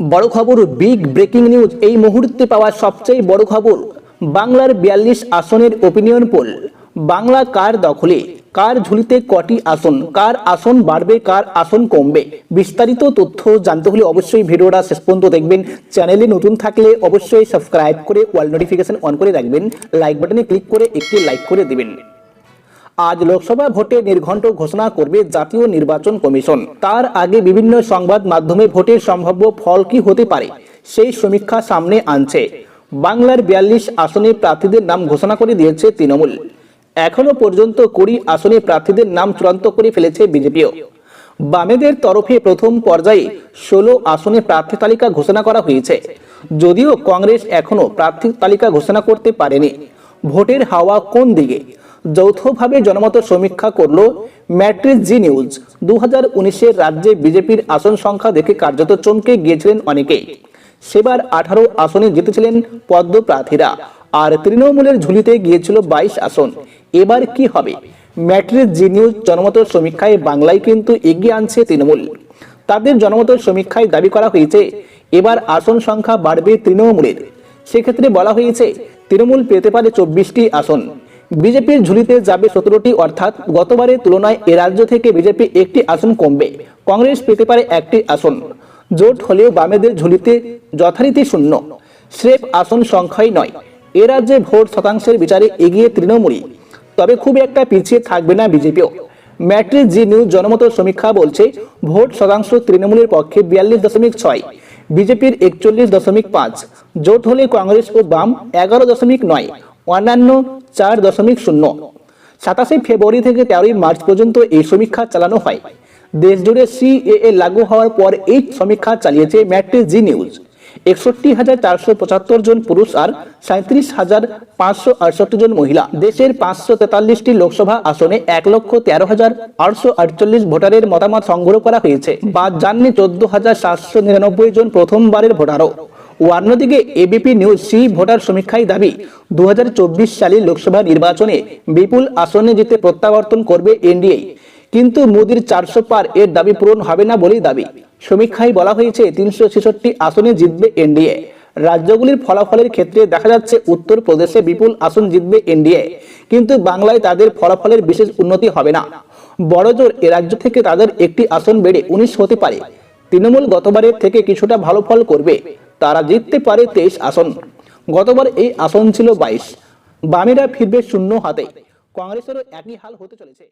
বড় খবর big breaking news এই মুহূর্তে পাওয়া সবচেয়ে বড় খবর, বাংলার বিয়াল্লিশ আসনের ওপিনিয়ন পোল বাংলা কার দখলে, কার ঝুলিতে কটি আসন, কার আসন বাড়বে, কার আসন কমবে, বিস্তারিত তথ্য জানতে হলে অবশ্যই ভিডিওটা শেষ পর্যন্ত দেখবেন চ্যানেলে নতুন থাকলে অবশ্যই সাবস্ক্রাইব করে ওয়াল নোটিফিকেশন অন করে রাখবেন লাইক বাটনে ক্লিক করে একটি লাইক করে দেবেন। আজ লোকসভা ভোটে নির্ঘণ্ট ঘোষণা করবে জাতীয় নির্বাচন কমিশন। তার আগে বিভিন্ন সংবাদ মাধ্যমে ভোটের সম্ভাব্য ফল কি হতে পারে, সেই সমীক্ষা সামনে আনছে। বাংলার বিয়াল্লিশ আসনে প্রার্থীদের নাম ঘোষণা করে দিয়েছে তৃণমূল। এখনও পর্যন্ত কুড়ি আসনে প্রার্থীদের নাম চূড়ান্ত করে ফেলেছে বিজেপিও। বামেদের তরফে প্রথম পর্যায়ে ষোলো আসনে প্রার্থী তালিকা ঘোষণা করা হয়েছে। যদিও কংগ্রেস এখনও প্রার্থী তালিকা ঘোষণা করতে পারেনি। ভোটের হাওয়া কোন দিকে? যৌথভাবে জনমত সমীক্ষা করল ম্যাট্রিক জি নিউজ। দু হাজার রাজ্যে বিজেপির আসন সংখ্যা দেখে কার্যত চমকে গিয়েছিলেন অনেকেই। সেবার আঠারো আসনে জিতেছিলেন পদ্ম প্রার্থীরা আর তৃণমূলের ঝুলিতে গিয়েছিল বাইশ আসন। এবার কি হবে? ম্যাট্রিস জি নিউজ জনমত সমীক্ষায় বাংলায় কিন্তু এগিয়ে আনছে তৃণমূল। তাদের জনমত সমীক্ষায় দাবি করা হয়েছে, এবার আসন সংখ্যা বাড়বে তৃণমূলের। সেক্ষেত্রে বলা হয়েছে, তৃণমূল পেতে পারে চব্বিশটি আসন। বিজেপির ঝুলিতে যাবে সতেরোটি, অর্থাৎ গতবারের তুলনায় এ রাজ্য থেকে বিজেপি একটি আসন কমবে। কংগ্রেস পেতে পারে একটি আসন। জোট হলেও বামেদের ঝুলিতে যথারীতি শূন্য। স্রেফ আসন সংখ্যাই নয়। এ রাজ্যে ভোট শতাংশের বিচারে এগিয়ে তৃণমূলই। তবে খুব একটা পিছিয়ে থাকবে না বিজেপিও। ম্যাট্রিক জি নিউজ জনমত সমীক্ষা বলছে, ভোট শতাংশ তৃণমূলের পক্ষে বিয়াল্লিশ দশমিক ছয়, বিজেপির একচল্লিশ দশমিক পাঁচ, জোট হলে কংগ্রেস ও বাম এগারো দশমিক নয়। অন্যান্য চার দশমিক শূন্য। সাতাশে ফেব্রুয়ারি থেকে তেরোই মার্চ পর্যন্ত এই সমীক্ষা চালানো হয়। দেশ দেশজুড়ে সিএএ লাগু হওয়ার পর এই সমীক্ষা চালিয়েছে ম্যাট্রিক জি নিউজ। একষট্টি হাজার চারশো পঁচাত্তর জন পুরুষ আর সাঁত্রিশ হাজার পাঁচশো আটষট্টি জন মহিলা। দেশের পাঁচশো তেতাল্লিশটি লোকসভা আসনে এক লক্ষ তেরো হাজার আটশো আটচল্লিশ ভোটারের মতামত সংগ্রহ করা হয়েছে। বা জাননি চোদ্দ হাজার সাতশো নিরানব্বই জন প্রথমবারের ভোটারও। অন্যদিকে এবিপি নিউজ সি ভোটার সমীক্ষায় দাবি দু হাজার চব্বিশ সালের লোকসভা নির্বাচনে বিপুল আসনে জিতে প্রত্যাবর্তন করবে এনডিএ। কিন্তু মোদির চারশো পার এর দাবি পূরণ হবে না বলেই দাবি। সমীক্ষায় বলা হয়েছে, তিনশো ছেষট্টি আসনে জিতবে এনডিএ। রাজ্যগুলির ফলাফলের ক্ষেত্রে দেখা যাচ্ছে উত্তর প্রদেশে বিপুল আসন জিতবে এনডিএ। কিন্তু বাংলায় তাদের ফলাফলের বিশেষ উন্নতি হবে না। বড়জোর এ রাজ্য থেকে তাদের একটি আসন বেড়ে উনিশ হতে পারে। তৃণমূল গতবারের থেকে কিছুটা ভালো ফল করবে। তারা জিততে পারে তেইশ আসন। গতবার এই আসন ছিল বাইশ। বামেরা ফিরবে শূন্য হাতে। কংগ্রেসেরও একই হাল হতে চলেছে।